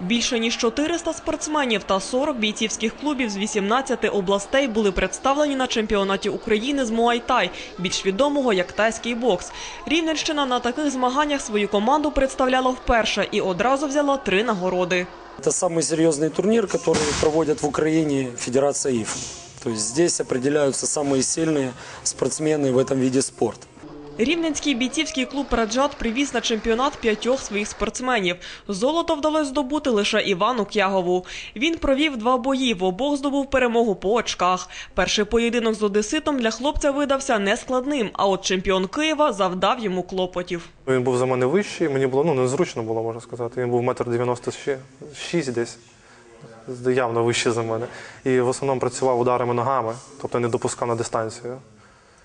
Більше ніж 400 спортсменів та 40 бійцівських клубів з 18 областей були представлені на чемпіонаті України з Муайтай, більш відомого як тайський бокс. Рівненщина на таких змаганнях свою команду представляла вперше і одразу взяла три нагороди. Это самый серьезный турнир, который проводят в Украине Федерация ИФ. То есть здесь определяются самые сильные спортсмены в этом виде спорта. Рівненський бійцівський клуб «Раджат» привіз на чемпіонат п'ятьох своїх спортсменів. Золото вдалося здобути лише Івану Кягову. Він провів два бої, в обох здобув перемогу по очках. Перший поєдинок з одеситом для хлопця видався нескладним, а от чемпіон Києва завдав йому клопотів. Він був за мене вищий, мені було ну, незручно було, можна сказати. Він був метр дев'яносто шість десь, явно вищий за мене. І в основному працював ударами ногами, тобто не допускав на дистанцію.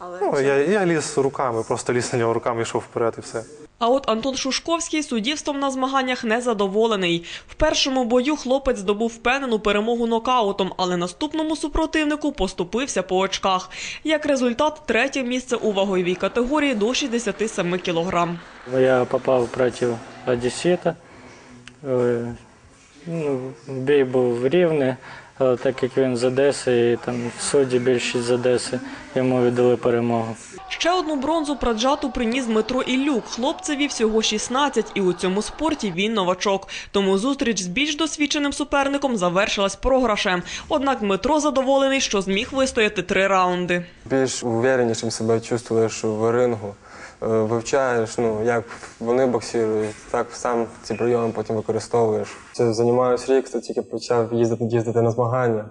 Ну, я, я ліз руками, просто ліз на нього руками, йшов вперед і все. А от Антон Шушковський суддівством на змаганнях незадоволений. В першому бою хлопець здобув впевнену перемогу нокаутом, але наступному супротивнику поступився по очках. Як результат, третє місце у ваговій категорії до 67 кілограм. Я попав проти Одесіта. Е, Ну, бій був рівний, але так як він з Одеси і там судді більшість з Одеси, йому віддали перемогу. Ще одну бронзу праджату приніс Дмитро Іллюк. Хлопцеві всього 16, і у цьому спорті він новачок. Тому зустріч з більш досвідченим суперником завершилась програшем. Однак Дмитро задоволений, що зміг вистояти три раунди. більш увереннішим себе чувствуєш в рингу, вивчаєш, ну, як вони боксують, так сам ці прийоми потім використовуєш. Це займаюся рік, то тільки почав їздити, їздити на змагання.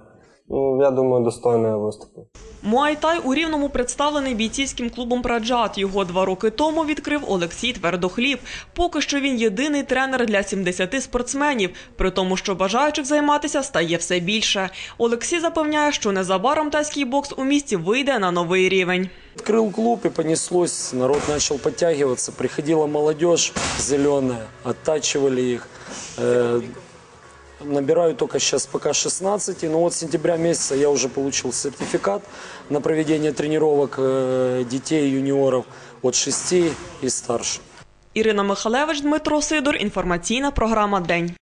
Ну, я думаю, достойно я виступив. Муайтай у Рівному представлений бійцівським клубом «Праджат». Його два роки тому відкрив Олексій Твердохліб. Поки що він єдиний тренер для 70 спортсменів, при тому, що бажаючих займатися стає все більше. Олексій запевняє, що незабаром тайський бокс у місті вийде на новий рівень. Открыл клуб и понеслось, народ начал подтягиваться, приходила молодежь зеленая, оттачивали их. Э, Набираю только сейчас пока 16, но вот с сентября месяца я уже получил сертификат на проведение тренировок э, детей, юниоров от 6 и старше. Ірина Михалевич, Дмитро Сидор. Інформаційна програма «День».